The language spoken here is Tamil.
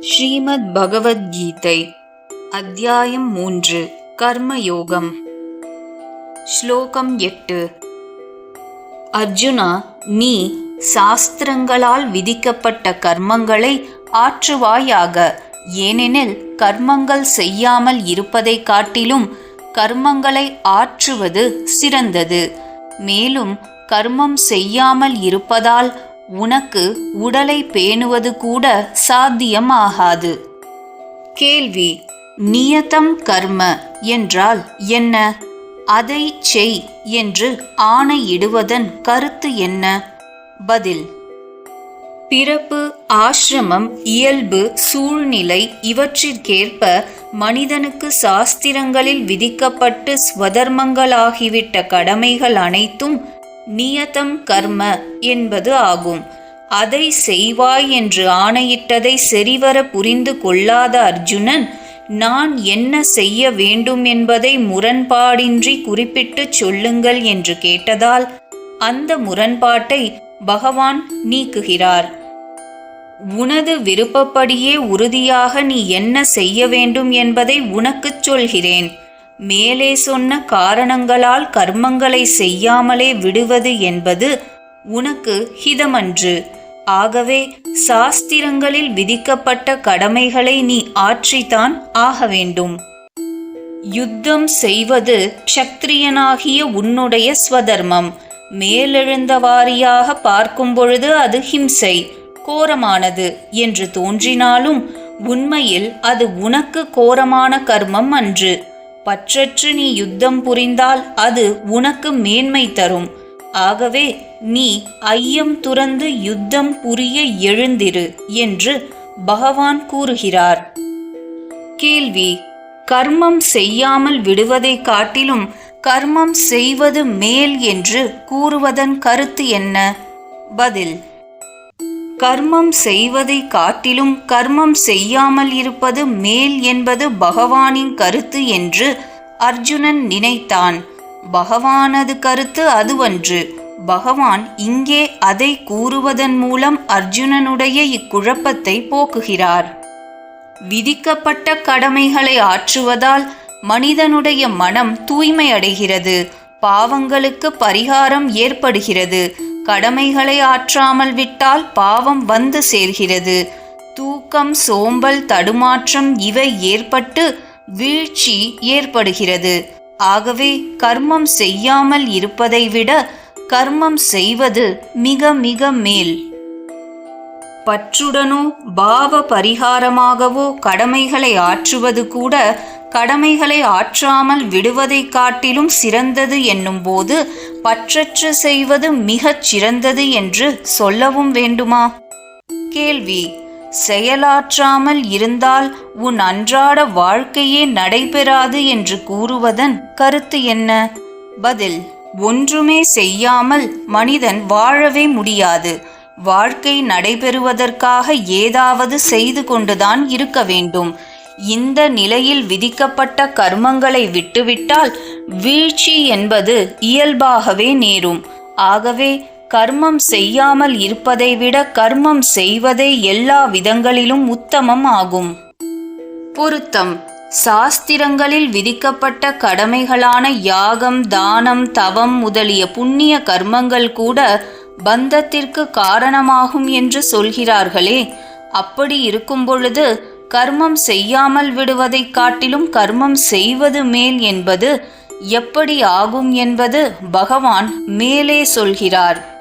ஸ்ரீமத் பகவத்கீதை அத்தியாயம் மூன்று கர்மயோகம். ஸ்லோகம் எட்டு. அர்ஜுனா நீ சாஸ்திரங்களால் விதிக்கப்பட்ட கர்மங்களை ஆற்றுவாயாக. ஏனெனில் கர்மங்கள் செய்யாமல் இருப்பதைக் காட்டிலும் கர்மங்களை ஆற்றுவது சிறந்தது. மேலும் கர்மம் செய்யாமல் இருப்பதால் உனக்கு உடலை பேணுவது கூட சாத்தியமாகாது. கேள்வி நியதம் கர்ம என்றால் என்ன? அதை செய் என்று ஆணையிடுவதன் கருத்து என்ன? பதில் பிறப்பு ஆசிரமம் இயல்பு சூழ்நிலை இவற்றிற்கேற்ப மனிதனுக்கு சாஸ்திரங்களில் விதிக்கப்பட்டு ஸ்வதர்மங்களாகிவிட்ட கடமைகள் அனைத்தும் நியதம் கர்ம என்பது ஆகும். அதை செய்வாய் என்று ஆணையிட்டதை சரிவர புரிந்து கொள்ளாத அர்ஜுனன் நான் என்ன செய்ய வேண்டும் என்பதை முரண்பாடின்றி குறிப்பிட்டுச் சொல்லுங்கள் என்று கேட்டதால் அந்த முரண்பாட்டை பகவான் நீக்குகிறார். உனது விருப்பப்படியே உறுதியாக நீ என்ன செய்ய வேண்டும் என்பதை உனக்குச் சொல்கிறேன். மேலே சொன்ன காரணங்களால் கர்மங்களை செய்யாமலே விடுவது என்பது உனக்கு ஹிதமன்று. ஆகவே சாஸ்திரங்களில் விதிக்கப்பட்ட கடமைகளை நீ ஆற்றித்தான் ஆக வேண்டும். யுத்தம் செய்வது க்ஷத்ரியனாகிய உன்னுடைய ஸ்வதர்மம். மேலெழுந்த வாரியாக பார்க்கும் பொழுது அது ஹிம்சை கோரமானது என்று தோன்றினாலும் உண்மையில் அது உனக்கு கோரமான கர்மம் அன்று. பற்றற்று நீ யுத்தம் புரிந்தால் அது உனக்கு மேன்மை தரும். ஆகவே நீ ஐயம் துறந்து யுத்தம் புரிய எழுந்திரு என்று பகவான் கூறுகிறார். கேள்வி கர்மம் செய்யாமல் விடுவதைக் காட்டிலும் கர்மம் செய்வது மேல் என்று கூறுவதன் கருத்து என்ன? பதில் கர்மம் செய்வதை காட்டிலும் கர்மம் செய்யாமல் இருப்பது மேல் என்பது பகவானின் கருத்து என்று அர்ஜுனன் நினைத்தான். பகவானது கருத்து அதுவன்று. பகவான் இங்கே அதை கூறுவதன் மூலம் அர்ஜுனனுடைய இக்குழப்பத்தை போக்குகிறார். விதிக்கப்பட்ட கடமைகளை ஆற்றுவதால் மனிதனுடைய மனம் தூய்மையடைகிறது. பாவங்களுக்கு பரிகாரம் ஏற்படுகிறது. கடமைகளை ஆற்றாமல் விட்டால் பாவம் வந்து சேர்கிறது. தூக்கம் சோம்பல் தடுமாற்றம் இவை ஏற்பட்டு வீழ்ச்சி ஏற்படுகிறது. ஆகவே கர்மம் செய்யாமல் இருப்பதை விட கர்மம் செய்வது மிக மிக மேல். பற்றுடனோ பாவ பரிகாரமாகவோ கடமைகளை ஆற்றுவது கூட கடமைகளை ஆற்றாமல் விடுவதைக் காட்டிலும் சிறந்தது என்னும்போது பற்றற்று செய்வது மிகச் சிறந்தது என்று சொல்லவும் வேண்டுமா? கேள்வி. செயலாற்றாமல் இருந்தால் உன் அன்றாட வாழ்க்கையே நடைபெறாது என்று கூறுவதன் கருத்து என்ன? பதில். ஒன்றுமே செய்யாமல் மனிதன் வாழவே முடியாது. வாழ்க்கை நடைபெறுவதற்காக ஏதாவது செய்து கொண்டுதான் இருக்க வேண்டும். இந்த நிலையில் விதிக்கப்பட்ட கர்மங்களை விட்டுவிட்டால் வீழ்ச்சி என்பது இயல்பாகவே நேரும். ஆகவே கர்மம் செய்யாமல் இருப்பதை விட கர்மம் செய்வதே எல்லா விதங்களிலும் உத்தமம் ஆகும். பொருத்தம். சாஸ்திரங்களில் விதிக்கப்பட்ட கடமைகளான யாகம் தானம் தவம் முதலிய புண்ணிய கர்மங்கள் கூட பந்தத்திற்கு காரணமாகும் என்று சொல்கிறார்களே. அப்படி இருக்கும் பொழுது கர்மம் செய்யாமல் விடுவதைக் காட்டிலும் கர்மம் செய்வது மேல் என்பது எப்படி ஆகும் என்பது பகவான் மேலே சொல்கிறார்.